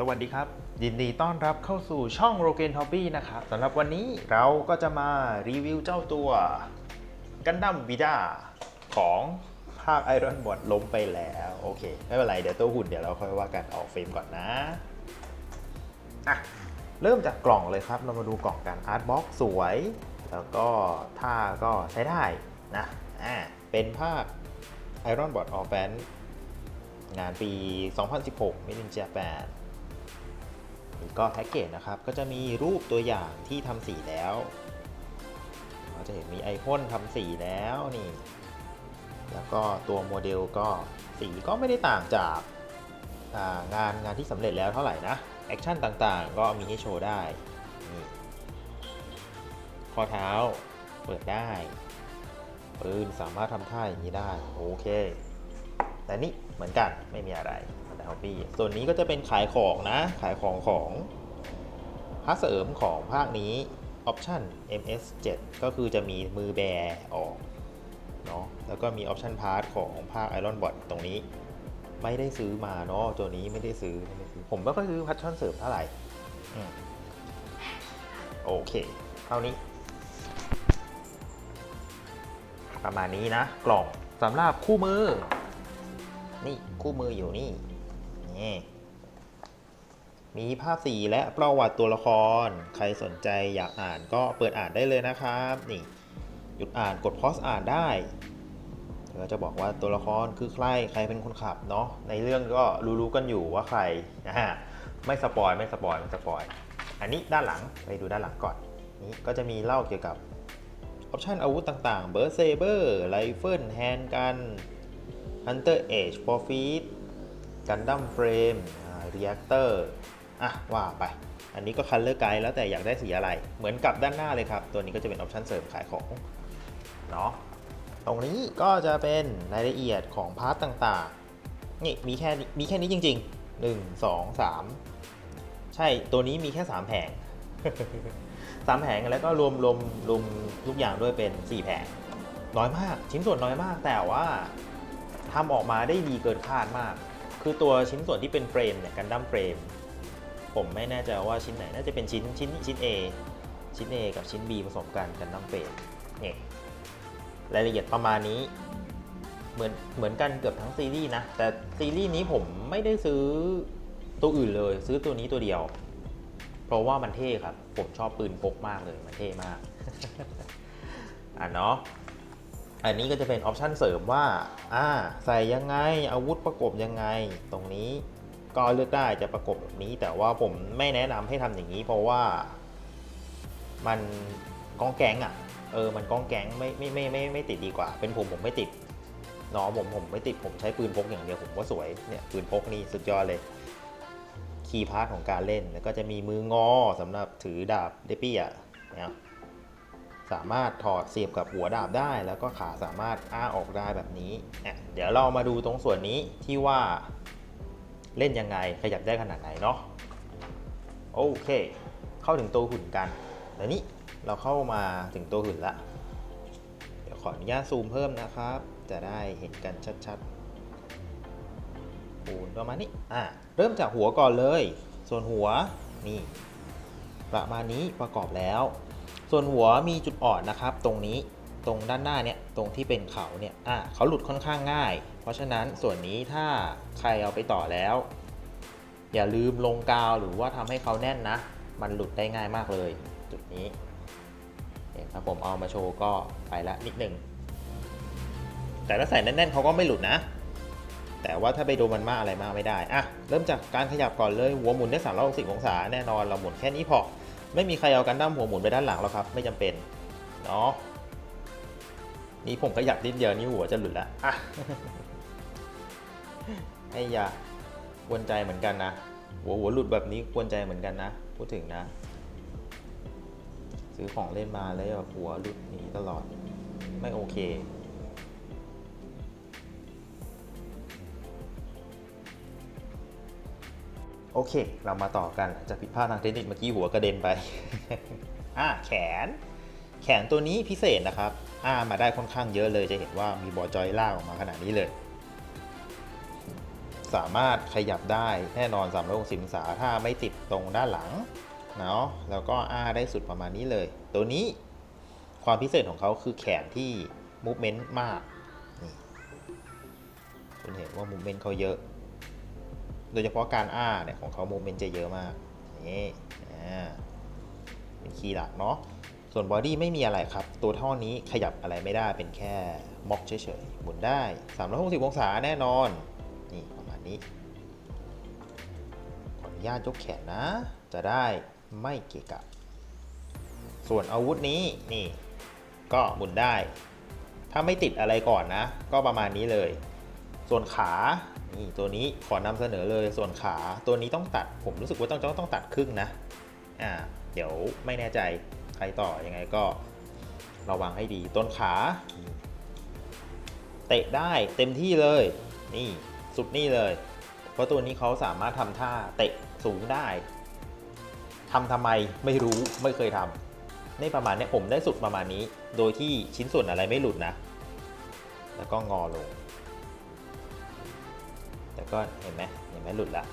สวัสดีครับ ยินดีต้อนรับเข้าสู่ช่อง r o g a n Hobby นะครับสำหรับวันนี้เราก็จะมารีวิวเจ้าตัวกันดั้มวิดาของภาคไอรอนบอดล้มไปแล้ว โอเค ไม่เป็นไร เดี๋ยวตัวหุ่นเดี๋ยวเราค่อยว่ากันออกเฟรมก่อนนะอะเริ่มจากกล่องเลยครับ เรามาดูกล่องกันอาร์ตบ็อกสวย แล้วก็ท่าก็ใช้ได้นะอ่าเป็นภาค Iron Bot All Fan งานปี 2016 Made in Japan นี่ ก็แพ็กเกจนะครับ ก็จะมีรูปตัวอย่างที่ทำสีแล้วเราจะเห็นมีไอพ่นทำสีแล้วนี่ แล้วก็ตัวโมเดลก็สีก็ไม่ได้ต่างจากางานงานที่สำเร็จแล้วเท่าไหร่นะ แอคชั่นต่างๆ ก็มีให้โชว์ได้นี่ข้อเท้าเปิดได้ปืนสามารถทำท่าอย่างนี้ได้ โอเค แต่นี่ เหมือนกันไม่มีอะไรแต่ฮอปปี้ส่วนนี้ก็จะเป็นขายของนะขายของของพาร์ทเสริมของภาคนี้ออปชัน MS7 ก็คือจะมีมือแบร์ออกเนาะแล้วก็มีออปชันพาร์ทของภาค Iron Bot ตรงนี้ ไม่ได้ซื้อมาเนาะตัวนี้ไม่ได้ซื้อไม่ได้ซื้อผมไม่ค่อยซื้อพัชชั่นเสริมเท่าไหร่โอเค เท่านี้ ประมาณนี้นะ กล่องสำหรับคู่มือ นี่คู่มืออยู่นี่นี่มีภาพสีและประวัติตัวละคร ใครสนใจอยากอ่านก็เปิดอ่านได้เลยนะครับ นี่ หยุดอ่านกดพอสอ่านได้เราจะบอกว่าตัวละครคือใครใครเป็นคนขับเนาะในเรื่องก็รู้ๆกันอยู่ว่าใครนะฮะไม่สปอยไม่สปอยไม่สปอยอันนี้ด้านหลังไปดูด้านหลังก่อนนี่ก็จะมีเล่าเกี่ยวกับออปชันอาวุธต่างๆเบอร์เซเบอร์ไรเฟิลแฮนด์กัน Hunter Age for Feed Gundam Frame Reactor อะว่าไป อันนี้ก็ Color Guide แล้วแต่อยากได้สีอะไร เหมือนกับด้านหน้าเลยครับ ตัวนี้ก็จะเป็นออปชันเสริมขายของเนาะตรงนี้ก็จะเป็นรายละเอียดของพาร์ตต่างๆ นี่มีแค่มีแค่นี้จริง ๆ 1 2 3 ใช่ตัวนี้มีแค่ 3 แผงสามแผงแล้วก็รวมรวมรวมทุกอย่างด้วยเป็น 4 แผง น้อยมาก ชิ้นส่วนน้อยมากแต่ว่า ทำออกมาได้ดีเกินคาดมาก คือตัวชิ้นส่วนที่เป็นเฟรมเนี่ยกันดั้มเฟรม ผมไม่แน่ใจว่าชิ้นไหน น่าจะเป็นชิ้นชิ้นชิ้น A ชิ้น A กับชิ้น B ผสมกันกันดั้มเฟรมเนี่ยรายละเอียดประมาณนี้ เหมือนเหมือนกันเกือบทั้งซีรีส์นะ แต่ซีรีส์นี้ผมไม่ได้ซื้อตัวอื่นเลย ซื้อตัวนี้ตัวเดียว เพราะว่ามันเท่ครับ ผมชอบปืนพกมากเลย มันเท่มาก อะเนาะ อันนี้ก็จะเป็นออปชันเสริมว่าอ่าใส่ยังไงอาวุธประกบยังไง ตรงนี้ก็เลือกได้จะประกบแบบนี้ แต่ว่าผมไม่แนะนำให้ทำอย่างนี้ เพราะว่ามันก้องแก๊งอะเออมันก้องแก๊งไม่ไม่ไม่ไม่ไม่ติดดีกว่า เป็นผมผมไม่ติดเนาะผมผมไม่ติดผมใช้ปืนพกอย่างเดียวผมว่าสวยเนี่ยปืนพกนี่สุดยอดเลยคีย์พาร์ทของการเล่นแล้วก็จะมีมืองอสำหรับถือดาบเดปี้อะนะ สามารถถอดเสียบกับหัวดาบได้ แล้วก็ขาสามารถอ้าออกได้แบบนี้ เดี๋ยวเรามาดูตรงส่วนนี้ที่ว่าเล่นยังไงขยับได้ขนาดไหนเนาะโอเค เข้าถึงตัวหุ่นกันเดี๋ยวนี้เราเข้ามาถึงตัวหุ่นละเดี๋ยวขออนุญาตซูมเพิ่มนะครับ จะได้เห็นกันชัดๆปูนประมาณนี้อ่าเริ่มจากหัวก่อนเลย ส่วนหัวนี่ประมาณนี้ประกอบแล้ว ส่วนหัวมีจุดอ่อนนะครับ ตรงนี้ตรงด้านหน้าเนี่ยตรงที่เป็นเขาเนี่ยอ่าเขาหลุดค่อนข้างง่าย เพราะฉะนั้นส่วนนี้ถ้าใครเอาไปต่อแล้ว อย่าลืมลงกาวหรือว่าทำให้เขาแน่นนะ มันหลุดได้ง่ายมากเลย จุดนี้เนี่ยถ้าผมเอามาโชว์ก็ไปละนิดหนึ่งแต่ถ้าใส่แน่นๆเขาก็ไม่หลุดนะ แต่ว่าถ้าไปโดนมันมากอะไรมากไม่ได้อะเริ่มจากการขยับก่อนเลยหัวหมุนได้360องศาแน่นอนเราหมุนแค่นี้พอ ไม่มีใครเอากันดั้มหัวหมุนไปด้านหลังแล้วครับ ไม่จำเป็นเนาะนี่ผมขยับนิดเดียวนี่หัวจะหลุดละอะไอ้ยาควรใจเหมือนกันนะหัวหัวหลุดแบบนี้ควรใจเหมือนกันนะ พูดถึงนะ ซื้อของเล่นมาแล้วแบบหัวหลุดหนี้ตลอดไม่โอเค โอเค เรามาต่อกันจะผิดพลาดทางเทคนิคเมื่อกี้หัวกระเด็นไป อ่าแขน แขนตัวนี้พิเศษนะครับ อ่ามาได้ค่อนข้างเยอะเลยจะเห็นว่ามีบอจอยล่าออกมาขนาดนี้เลย สามารถขยับได้แน่นอน360องศาถ้าไม่ติดตรงด้านหลังเนาะแล้วก็อ้าได้สุดประมาณนี้เลย ตัวนี้ความพิเศษของเขาคือแขนที่ movement มากนี่คุณเห็นว่า movement เขาเยอะ โดยเฉพาะการอ้าเนี่ยของเขา movement จะเยอะมากนี่อ่าเป็นคีย์หลักเนาะส่วนบอดี้ไม่มีอะไรครับ ตัวท่อนี้ขยับอะไรไม่ได้เป็นแค่ม็อกเฉยๆหมุนได้ 360 องศาแน่นอน นี่ประมาณนี้ ขออนุญาตยกแขนนะ จะได้ไม่เกะกะ ส่วนอาวุธนี้นี่ ก็หมุนได้ ถ้าไม่ติดอะไรก่อนนะ ก็ประมาณนี้เลย ส่วนขา นี่ตัวนี้ขอนำเสนอเลยส่วนขาตัวนี้ต้องตัดผมรู้สึกว่าต้องต้องต้องตัดครึ่งนะอ่าเดี๋ยวไม่แน่ใจใครต่อยังไงก็ระวังให้ดีต้นขา เตะได้เต็มที่เลย นี่สุดนี่เลย เพราะตัวนี้เขาสามารถทำท่าเตะสูงได้ทำทำไมไม่รู้ไม่เคยทำในประมาณนี้ผมได้สุดประมาณนี้ โดยที่ชิ้นส่วนอะไรไม่หลุดนะ แล้วก็งอลง แต่ก็เห็นไหมเห็นไหมหลุดละ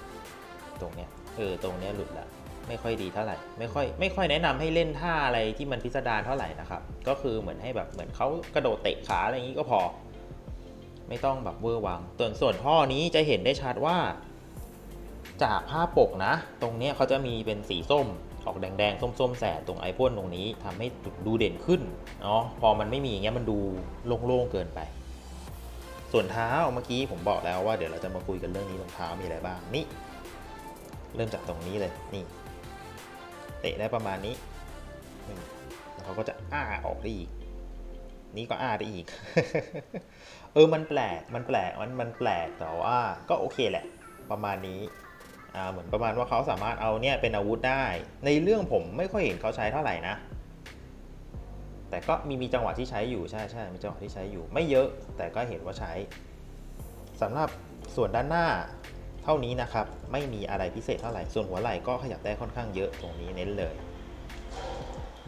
ตรงเนี้ยเออตรงเนี้ยหลุดละไม่ค่อยดีเท่าไหร่ไม่ค่อยไม่ค่อยแนะนำให้เล่นท่าอะไรที่มันพิสดารเท่าไหร่นะครับ ก็คือเหมือนให้แบบเหมือนเขากระโดดเตะขาอะไรอย่างนี้ก็พอ ไม่ต้องแบบเวอร์วังส่วนส่วนท่อนี้จะเห็นได้ชัดว่า จากภาปกนะ ตรงเนี้ยเขาจะมีเป็นสีส้มออกแดงๆ ส้มๆ แสดตรงไอพ่นตรงนี้ทำให้ดูเด่นขึ้นเนาะพอมันไม่มีอย่างเงี้ยมันดูโล่งๆเกินไป ส่วนเท้าเมื่อกี้ผมบอกแล้วว่าเดี๋ยวเราจะมาคุยกันเรื่องนี้รองเท้ามีอะไรบ้างนี่เริ่มจากตรงนี้เลยนี่เตะได้ประมาณนี้นี่แล้วเขาก็จะอ้าออกได้อีก นี่ก็อ้าได้อีก เออมันแปลกมันแปลกมันมันแปลกแต่ว่าก็โอเคแหละ ประมาณนี้อ่าเหมือนประมาณว่าเขาสามารถเอาเนี่ยเป็นอาวุธได้ ในเรื่องผมไม่ค่อยเห็นเขาใช้เท่าไหร่นะ แต่ก็มีมีจังหวะที่ใช้อยู่ใช่ใช่มีจังหวะที่ใช้อยู่ ไม่เยอะแต่ก็เห็นว่าใช้สำหรับส่วนด้านหน้าเท่านี้นะครับ ไม่มีอะไรพิเศษเท่าไหร่ส่วนหัวไหล่ก็ขยับได้ค่อนข้างเยอะตรงนี้เน้นเลย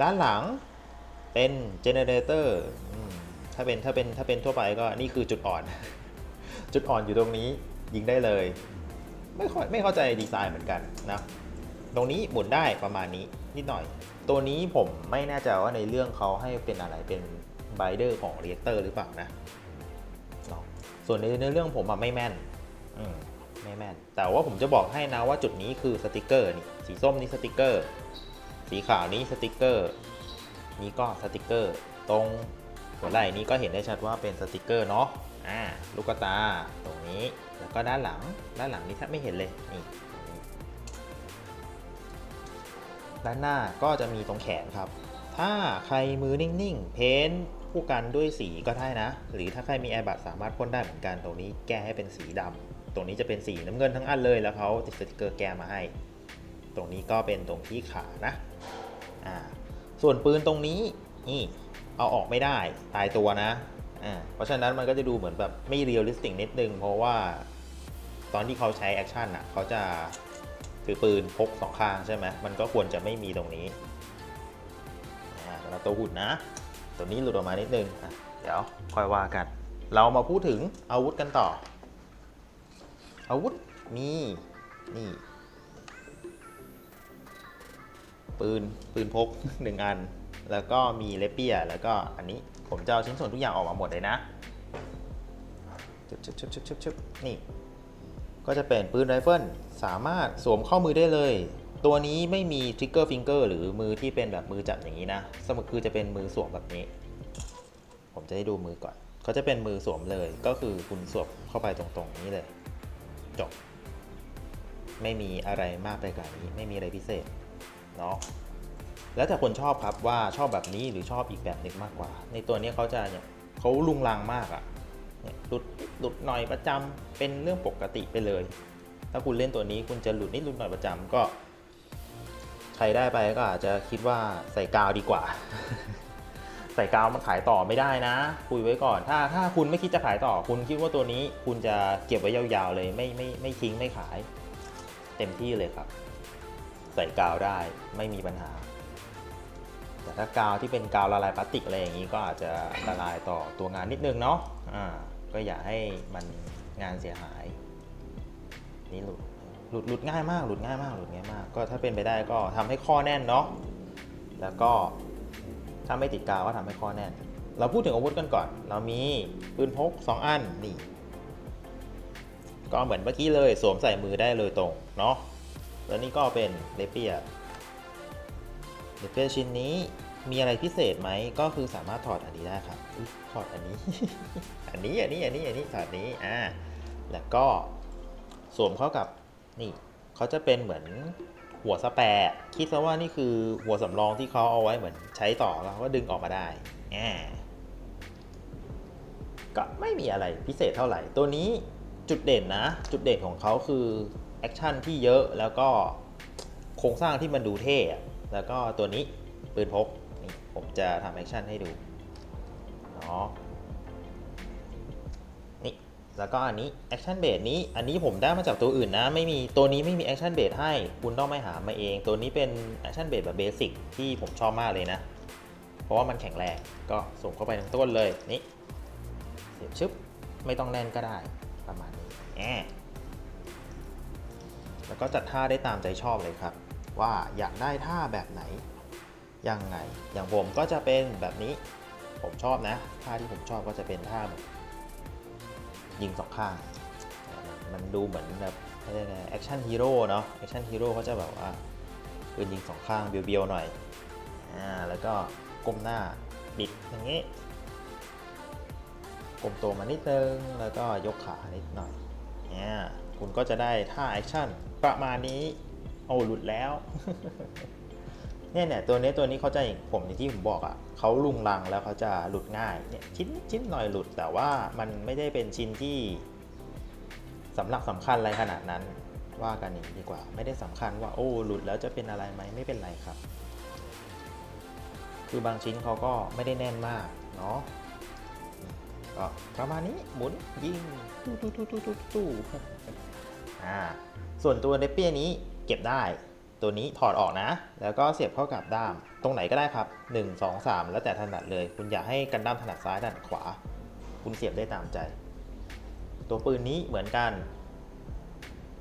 ด้านหลังเป็นเจเนเรเตอร์ถ้าเป็นถ้าเป็นถ้าเป็นทั่วไปก็นี่คือจุดอ่อน จุดอ่อนอยู่ตรงนี้ยิงได้เลย ไม่ค่อยไม่เข้าใจดีไซน์เหมือนกันนะตรงนี้หมุนได้ประมาณนี้นิดหน่อย ตัวนี้ผมไม่แน่ใจว่าในเรื่องเขาให้เป็นอะไรเป็นไบเดอร์ของเรียกเตอร์หรือเปล่านะส่วนในเรื่องผมอะไม่แม่นอืมไม่แม่น แต่ว่าผมจะบอกให้นะว่าจุดนี้คือสติกเกอร์นี่สีส้มนี่สติกเกอร์ สีขาวนี้สติกเกอร์ นี้ก็สติกเกอร์ ตรงหัวไหล่นี้ก็เห็นได้ชัดว่าเป็นสติกเกอร์เนาะอ่าลูกตาตรงนี้แล้วก็ด้านหลังด้านหลังนี้แทบไม่เห็นเลยนี่ ด้านหน้าก็จะมีตรงแขนครับ ถ้าใครมือนิ่งๆ เพ้นท์ผู้กันด้วยสีก็ได้นะ หรือถ้าใครมีแอร์บัตสามารถพ่นได้เหมือนกัน ตรงนี้แก้ให้เป็นสีดำตรงนี้จะเป็นสีน้ำเงินทั้งอันเลยแล้วเขาติดสติกเกอร์แก้มาให้ ตรงนี้ก็เป็นตรงที่ขานะอ่าส่วนปืนตรงนี้นี่เอาออกไม่ได้ตายตัวนะอ่าเพราะฉะนั้นมันก็จะดูเหมือนแบบไม่เรียลลิสติกนิดนึงเพราะว่าตอนที่เขาใช้แอคชั่นอะเขาจะ ถือปืนพกสองข้างใช่ไหมมันก็ควรจะไม่มีตรงนี้อ่าสำหรับตัวหุ่นนะ ตัวนี้หลุดออกมานิดนึงเดี๋ยวค่อยว่ากัน เรามาพูดถึงอาวุธกันต่อ อาวุธมีนี่ปืนปืนพกหนึ่งอัน แล้วก็มีเลเปียแล้วก็อันนี้ผมจะเอาชิ้นส่วนทุกอย่างออกมาหมดเลยนะชึบชึบชึบชึบชึบชึบนี่ ก็จะเป็นปืนไรเฟิล สามารถสวมข้ามือได้เลย ตัวนี้ไม่มีทริกเกอร์ฟิงเกอร์หรือมือที่เป็นแบบมือจับอย่างนี้นะสมมติคือจะเป็นมือสวมแบบนี้ ผมจะให้ดูมือก่อนเขาจะเป็นมือสวมเลย ก็คือคุณสวมเข้าไปตรงๆนี้เลย จบ ไม่มีอะไรมากไปกว่านี้ ไม่มีอะไรพิเศษเนาะแล้วแต่คนชอบครับว่าชอบแบบนี้หรือชอบอีกแบบหนึ่งมากกว่า ในตัวนี้เขาจะเนี่ยเขาลุงลังมากอะ่ะเนี่ยหลุดหลุดหน่อยประจำเป็นเรื่องปกติไปเลย ถ้าคุณเล่นตัวนี้คุณจะหลุดนิดหลุดหน่อยประจำก็ ใครได้ไปก็อาจจะคิดว่าใส่กาวดีกว่า ใส่กาวมันขายต่อไม่ได้นะ คุยไว้ก่อน ถ้าถ้าคุณไม่คิดจะขายต่อ คุณคิดว่าตัวนี้ คุณจะเก็บไว้ยาวๆเลย ไม่ไม่ไม่ทิ้งไม่ขาย เต็มที่เลยครับ ใส่กาวได้ไม่มีปัญหาแต่ถ้ากาวที่เป็นกาวละลายพลาสติกอะไรอย่างนี้ก็อาจจะอันตรายต่อตัวงานนิดนึงเนาะ อ่า ก็อย่าให้มันงานเสียหาย นี้หลุดหลุดหลุดง่ายมากหลุดง่ายมากหลุดง่ายมาก ก็ถ้าเป็นไปได้ก็ทำให้ข้อแน่นเนาะแล้วก็ถ้าไม่ติดกาวก็ทำให้ข้อแน่น เราพูดถึงอาวุธกันก่อน เรามีปืนพก 2 อันนี่ก็เหมือนเมื่อกี้เลยสวมใส่มือได้เลยตรงเนาะแล้วนี่ก็เป็นเลเปียเลเปียชิ้นนี้มีอะไรพิเศษไหมก็คือสามารถถอดอันนี้ได้ครับถอดอันนี้ อันนี้อันนี้อันนี้อันนี้ถอดนี้อ่าแล้วก็ สวมเข้ากับนี่เขาจะเป็นเหมือนหัวสแปรคิดซะว่านี่คือหัวสำรองที่เขาเอาไว้เหมือนใช้ต่อแล้วก็ดึงออกมาได้อ่าก็ไม่มีอะไรพิเศษเท่าไหร่ ตัวนี้จุดเด่นนะ จุดเด่นของเขาคือแอคชั่นที่เยอะแล้วก็โครงสร้างที่มันดูเท่แล้วก็ตัวนี้ปืนพกนี่ผมจะทำแอคชั่นให้ดูเนาะ แล้วก็อันนี้แอคชั่นเบสนี้ อันนี้ผมได้มาจากตัวอื่นนะ ไม่มี ตัวนี้ไม่มีแอคชั่นเบสให้ คุณต้องไปหามาเอง ตัวนี้เป็นแอคชั่นเบสแบบเบสิกที่ผมชอบมากเลยนะ เพราะว่ามันแข็งแรง ก็ส่งเข้าไปทั้งต้นเลย นี่ เสียบชึบ ไม่ต้องแน่นก็ได้ ประมาณนี้แอะแล้วก็จัดท่าได้ตามใจชอบเลยครับ ว่าอยากได้ท่าแบบไหน ยังไง อย่างผมก็จะเป็นแบบนี้ ผมชอบนะ ท่าที่ผมชอบก็จะเป็นท่าแบบ ยิงสองข้าง มันดูเหมือนแบบเรียกไงแอคชั่นฮีโร่เนาะแอคชั่นฮีโร่เขาจะแบบว่าปืนยิงสองข้างเบียวๆหน่อยอ่าแล้วก็ก้มหน้าบิดอย่างงี้ก้มตัวมานิดนึงแล้วก็ยกขานิดหน่อยเนี่ยคุณก็จะได้ท่าแอคชั่นประมาณนี้ โอ้หลุดแล้ว เนี่ยเนี่ยตัวนี้ตัวนี้เขาจะอย่างผมอย่างที่ผมบอกอะ่ะเขาลุงลังแล้วเขาจะหลุดง่ายเนี่ยชิ้นชิ้นหน่อยหลุด แต่ว่ามันไม่ได้เป็นชิ้นที่สำหรับสำคัญอะไรขนาดนั้น ว่ากันอย่างดีกว่า ไม่ได้สำคัญว่าโอ้หลุดแล้วจะเป็นอะไรไหมไม่เป็นไรครับ คือบางชิ้นเขาก็ไม่ได้แน่นมากเนาะก็ประมาณนี้หมุนยิงตู้ตู้ตู้ตู้ตู้ตู้อ่าส่วนตัวเนปเปี้ยนี้เก็บได้ ตัวนี้ถอดออกนะ แล้วก็เสียบเข้ากับด้าม ตรงไหนก็ได้ครับ 1 2 3 แล้วแต่ถนัดเลย คุณอยากให้กันด้ามถนัดซ้ายถนัดขวา คุณเสียบได้ตามใจ ตัวปืนนี้เหมือนกัน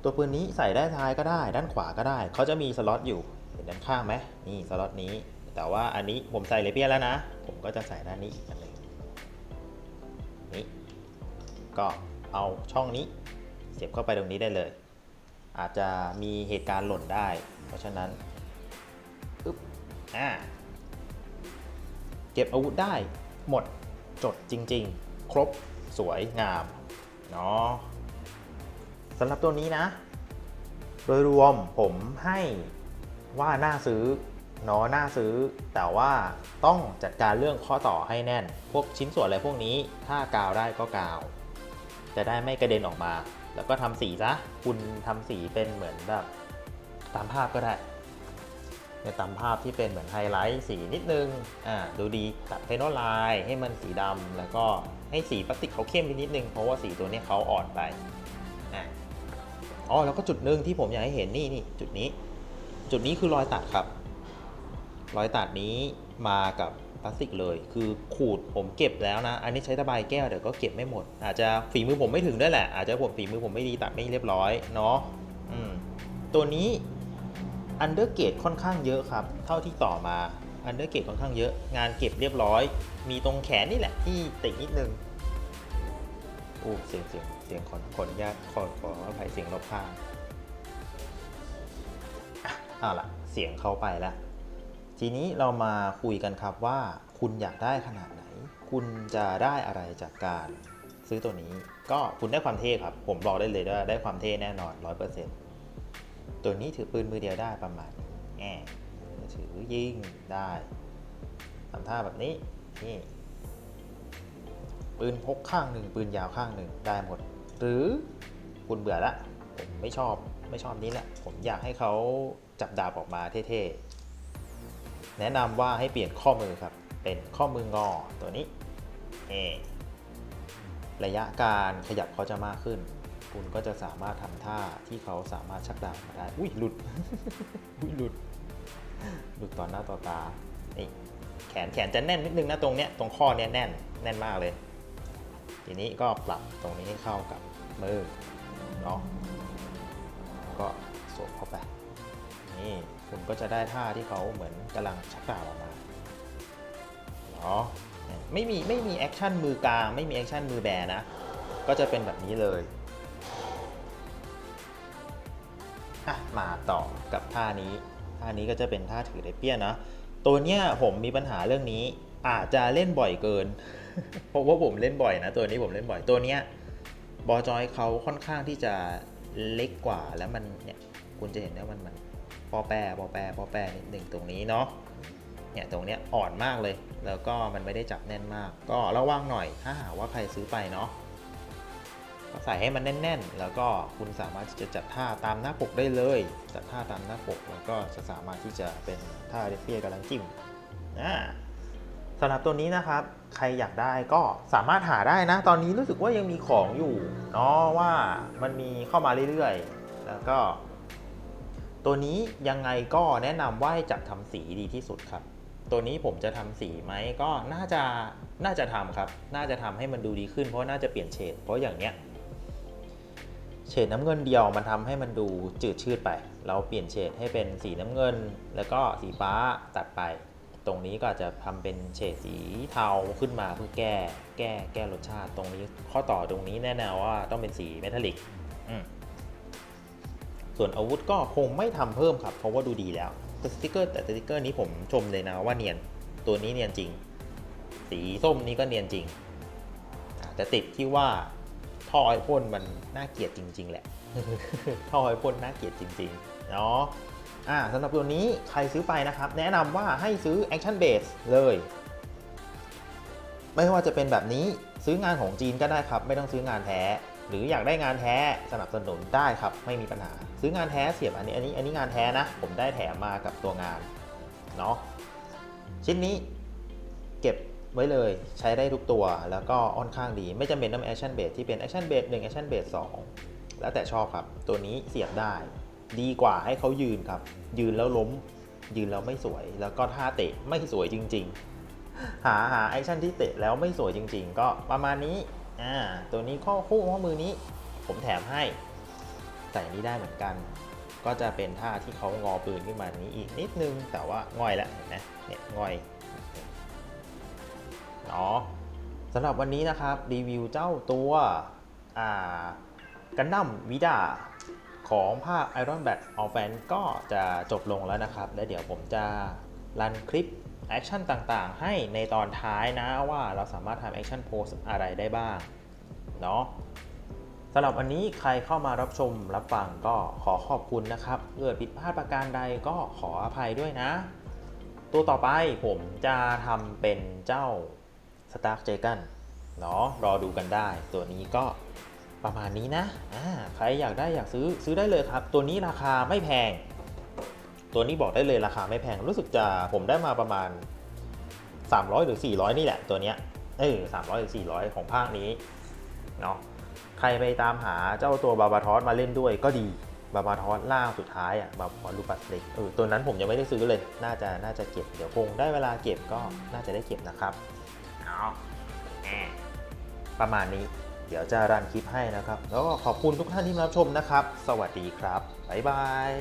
ตัวปืนนี้ใส่ได้ท้ายก็ได้ ด้านขวาก็ได้ เขาจะมีสล็อตอยู่เห็นด้านข้างไหมนี่สล็อตนี้ แต่ว่าอันนี้ผมใส่เลเปียแล้วนะ ผมก็จะใส่ด้านนี้อีกอันหนึ่งนี่ก็เอาช่องนี้ เสียบเข้าไปตรงนี้ได้เลย อาจจะมีเหตุการณ์หล่นได้ เพราะฉะนั้นอึ๊บอ่าเก็บอาวุธได้หมดจดจริง ๆ ครบสวยงามเนาะสำหรับตัวนี้นะ โดยรวมผมให้ว่าน่าซื้อเนาะน่าซื้อ แต่ว่าต้องจัดการเรื่องข้อต่อให้แน่น พวกชิ้นส่วนอะไรพวกนี้ถ้ากาวได้ก็กาว จะได้ไม่กระเด็นออกมา แล้วก็ทำสีซะคุณทำสีเป็นเหมือนแบบ ตามภาพก็ได้ในตามภาพที่เป็นเหมือนไฮไลท์สีนิดนึงอ่าดูดีตัดเพนอลไลน์ให้มันสีดำแล้วก็ให้สีพลาสติกเขาเข้มไปนิดนึง เพราะว่าสีตัวนี้เขาอ่อนไปอ๋อแล้วก็จุดหนึ่งที่ผมอยากให้เห็นนี่นี่จุดนี้ จุดนี้คือรอยตัดครับ รอยตัดนี้มากับพลาสติกเลย คือขูดผมเก็บแล้วนะ อันนี้ใช้ตะไบแก้วเดี๋ยวก็เก็บไม่หมด อาจจะฝีมือผมไม่ถึงด้วยแหละ อาจจะผมฝีมือผมไม่ดีตัดไม่เรียบร้อยเนาะตัวนี้ อันเดอร์เกตค่อนข้างเยอะครับ เท่าที่ต่อมาอันเดอร์เกตค่อนข้างเยอะ งานเก็บเรียบร้อย มีตรงแขนนี่แหละที่ติดนิดนึงโอ้เสียงเสียงเสียงขอขออนุญาตขอขออภัยเสียงรอบข้างอะเอาละเสียงเข้าไปแล้วทีนี้เรามาคุยกันครับว่าคุณอยากได้ขนาดไหน คุณจะได้อะไรจากการซื้อตัวนี้ ก็คุณได้ความเท่ครับ ผมบอกได้เลยว่าได้ความเท่แน่นอน 100% ตัวนี้ถือปืนมือเดียวได้ประมาณแง่ถือยิงได้ทำท่าแบบนี้นี่ปืนพกข้างหนึ่งปืนยาวข้างหนึ่งได้หมด หรือคุณเบื่อละผมไม่ชอบไม่ชอบนี้แหละ ผมอยากให้เขาจับดาบออกมาเท่ๆ แนะนำว่าให้เปลี่ยนข้อมือครับ เป็นข้อมืองอตัวนี้เอระยะการขยับเขาจะมากขึ้น คุณก็จะสามารถทำท่าที่เขาสามารถชักดาบมาได้ อุ้ยหลุด อุ้ยหลุด หลุดต่อหน้าต่อตานี่แขนแขนจะแน่นนิดนึงนะตรงเนี้ยตรงข้อเนี้ยแน่นแน่นมากเลย ทีนี้ก็ปรับตรงนี้ให้เข้ากับมือเนาะก็สวมเข้าไป นี่คุณก็จะได้ท่าที่เขาเหมือนกำลังชักดาบออกมาเนาะไม่มีไม่มีแอคชั่นมือกลางไม่มีแอคชั่นมือแบนะ ก็จะเป็นแบบนี้เลย อะมาต่อกับท่านี้ ท่านี้ก็จะเป็นท่าถือไดเปียนนะ ตัวเนี้ยผมมีปัญหาเรื่องนี้ อาจจะเล่นบ่อยเกิน เพราะว่าผมเล่นบ่อยนะ ตัวนี้ผมเล่นบ่อย ตัวเนี้ยบอจอยเขาค่อนข้างที่จะเล็กกว่าแล้วมันเนี่ยคุณจะเห็นว่ามันมันปอแปรปอแปรปอแปรนิดหนึ่งตรงนี้เนาะเนี่ยตรงเนี้ยอ่อนมากเลย แล้วก็มันไม่ได้จับแน่นมาก ก็ระวังหน่อยถ้าหากว่าใครซื้อไปเนาะ ก็ใส่ให้มันแน่น ๆ แล้วก็คุณสามารถที่จะจัดท่าตามหน้าปกได้เลย จัดท่าตามหน้าปก แล้วก็จะสามารถที่จะเป็นท่าเรเปียกำลังจิ้มอ่าสำหรับตัวนี้นะครับ ใครอยากได้ก็สามารถหาได้นะ ตอนนี้รู้สึกว่ายังมีของอยู่เนาะว่ามันมีเข้ามาเรื่อยๆ แล้วก็ ตัวนี้ยังไงก็แนะนำว่าให้จัดทำสีดีที่สุดครับ ตัวนี้ผมจะทำสีไหมก็น่าจะน่าจะทำครับ น่าจะทำให้มันดูดีขึ้นเพราะน่าจะเปลี่ยนเฉดเพราะอย่างเนี้ย เฉดน้ำเงินเดียวมันทำให้มันดูจืดชืดไป เราเปลี่ยนเฉดให้เป็นสีน้ำเงิน แล้วก็สีฟ้าตัดไป ตรงนี้ก็อาจจะทำเป็นเฉดสีเทาขึ้นมาเพื่อแก้แก้แก้รสชาติตรงนี้ข้อต่อตรงนี้แน่แน่ว่าต้องเป็นสีเมทัลลิกส่วนอาวุธก็คงไม่ทำเพิ่มครับ เพราะว่าดูดีแล้วแต่สติกเกอร์แต่สติกเกอร์นี้ผมชมเลยนะว่าเนียนตัวนี้เนียนจริง สีส้มนี้ก็เนียนจริงอะแต่ติดที่ว่า ท่อไอพ่นมันน่าเกลียดจริง ๆ แหละ ท่อไอพ่นน่าเกลียดจริงๆ เนาะอ่าสำหรับตัวนี้ใครซื้อไปนะครับ แนะนำว่าให้ซื้อ Action Base เลย ไม่ว่าจะเป็นแบบนี้ซื้องานของจีนก็ได้ครับ ไม่ต้องซื้องานแท้ หรืออยากได้งานแท้สนับสนุนได้ครับ ไม่มีปัญหา ซื้องานแท้เสียบอันนี้อันนี้อันนี้งานแท้นะ ผมได้แถมมากับตัวงานเนาะชิ้นนี้เก็บ ไว้เลยใช้ได้ทุกตัวแล้วก็ค่อนข้างดี ไม่จำเป็นต้องแอคชั่นเบสที่เป็นแอคชั่นเบสหนึ่งแอคชั่นเบสสองแล้วแต่ชอบครับ ตัวนี้เสียบได้ ดีกว่าให้เขายืนครับ ยืนแล้วล้ม ยืนแล้วไม่สวย แล้วก็ท่าเตะไม่สวยจริง ๆ หาหาแอคชั่นที่เตะแล้วไม่สวยจริง ๆ ก็ประมาณนี้อ่าตัวนี้ข้อคู่ข้อมือนี้ ผมแถมให้ใส่นี้ได้เหมือนกัน ก็จะเป็นท่าที่เขางอปืนขึ้นมานี้อีกนิดนึงแต่ว่าง่อยแล้วเห็นไหมเนี่ยง่อย เนาะสำหรับวันนี้นะครับรีวิวเจ้าตัวอ่ากันดั้มวิดาของภาค Iron Bat All Fan ก็จะจบลงแล้วนะครับ และเดี๋ยวผมจะรันคลิปแอคชั่นต่างๆ ให้ในตอนท้ายนะว่าเราสามารถทำแอคชั่นโพสอะไรได้บ้างเนาะสำหรับวันนี้ใครเข้ามารับชมรับฟังก็ขอขอบคุณนะครับเกิดผิดพลาดประการใดก็ขออภัยด้วยนะ ตัวต่อไปผมจะทำเป็นเจ้า สตาร์ j เจกันเนาะรอดูกันได้ ตัวนี้ก็ประมาณนี้นะอ่าใครอยากได้อยากซื้อซื้อได้เลยครับ ตัวนี้ราคาไม่แพง ตัวนี้บอกได้เลยราคาไม่แพงรู้สึกจะผมได้มาประมาณ 300หรือ400 นี่แหละตัวเนี้ยเออ300หรือ400ของภาคนี้เนาะใครไปตามหาเจ้าตัวบาบาทอสมาเล่นด้วยก็ดีบาบาทอสล่างสุดท้ายอะบาบาทอสลูปัสเล็กเออตัวนั้นผมยังไม่ได้ซื้อเลย น่าจะน่าจะเก็บ เดี๋ยวคงได้เวลาเก็บก็น่าจะได้เก็บนะครับ เอาแหมประมาณนี้ เดี๋ยวจะรันคลิปให้นะครับ แล้วก็ขอบคุณทุกท่านที่มารับชมนะครับ สวัสดีครับ บ๊ายบาย